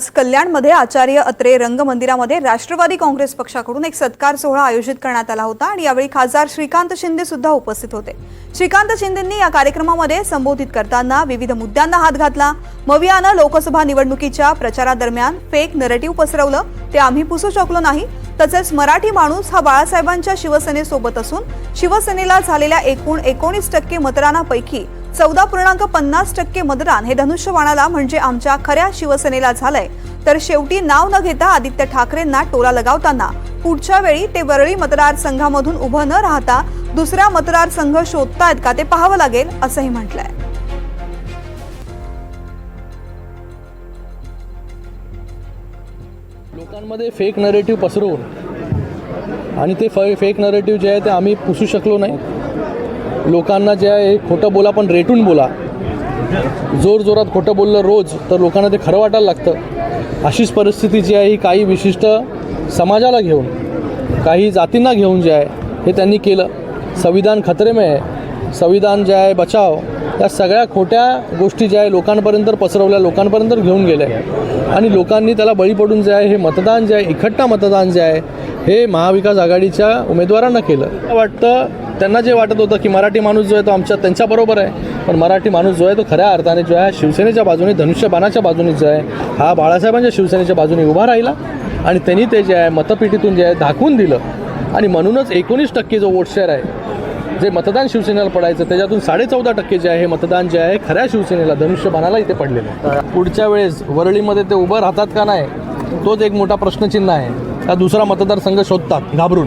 आज कल्याणमध्ये आचार्य अत्रे रंगमंदिरामध्ये राष्ट्रवादी काँग्रेस पक्षाकडून एक सत्कार सोहळा आयोजित करण्यात आला होता आणि यावेळी खासदार श्रीकांत शिंदे सुद्धा उपस्थित होते. श्रीकांत शिंदेंनी या कार्यक्रमामध्ये संबोधित करताना विविध मुद्द्यांना हात घातला. मवियानं लोकसभा निवडणुकीच्या प्रचारादरम्यान फेक नरेटिव्ह पसरवलं. ते आम्ही पुसू शकलो नाही. तसेच मराठी माणूस हा बाळासाहेबांच्या शिवसेनेसोबत असून शिवसेनेला झालेल्या एकूण एकोणीस टक्के मतदानापैकी चौदा पूर्णांक पन्नास टक्के मतदान हे धनुष्यबाणाला म्हणजे आमच्या खऱ्या शिवसेनेला झालंय. तर शेवटी नाव न घेता आदित्य ठाकरेंना टोला लगावताना पुढच्या वेळी ते वरळी मतदारसंघामधून उभं न राहता दुसरा मतदारसंघ शोधतायत का ते पाहावं लागेल असंही म्हटलंय. लोकांमध्ये फेक नरेटिव्ह पसरवून आणि ते फ फेक नरेटिव्ह जे आहे ते आम्ही पुसू शकलो नाही. लोकांना जे आहे खोटं बोला पण रेटून बोला. जोर जोरात खोटं बोललं रोज तर लोकांना ते खरं वाटायला लागतं. अशीच परिस्थिती जी आहे ही काही विशिष्ट समाजाला घेऊन काही जातींना घेऊन जे आहे हे त्यांनी केलं. संविधान खतरेमे आहे. संविधान जे आहे बचाव या सगळ्या खोट्या गोष्टी ज्या आहे लोकांपर्यंत पसरवल्या लोकांपर्यंत घेऊन गेल्या. आणि लोकांनी त्याला बळी पडून जे आहे हे मतदान जे आहे इखट्टा मतदान जे आहे हे महाविकास आघाडीच्या उमेदवारांना केलं. वाटतं त्यांना जे वाटत होतं की मराठी माणूस जो आहे तो आमच्या त्यांच्याबरोबर आहे. पण मराठी माणूस जो आहे तो खऱ्या अर्थाने जो आहे शिवसेनेच्या बाजूने धनुष्यबाणाच्या बाजूने जो आहे हा बाळासाहेबांच्या शिवसेनेच्या बाजूने उभा राहिला. आणि त्यांनी ते जे आहे मतपेटीतून जे आहे दाखवून दिलं. आणि म्हणूनच एकोणीस टक्के जो वोट शेअर आहे जे मतदान शिवसेनेला पडायचं त्याच्यातून साडेचौदा टक्के जे आहे मतदान जे आहे खऱ्या शिवसेनेला धनुष्यबाणाला इथे पडलेलं आहे. पुढच्या वेळेस वरळीमध्ये ते उभं राहतात का नाही तोच एक मोठा प्रश्नचिन्ह आहे. का दुसरा मतदारसंघ शोधतात घाबरून.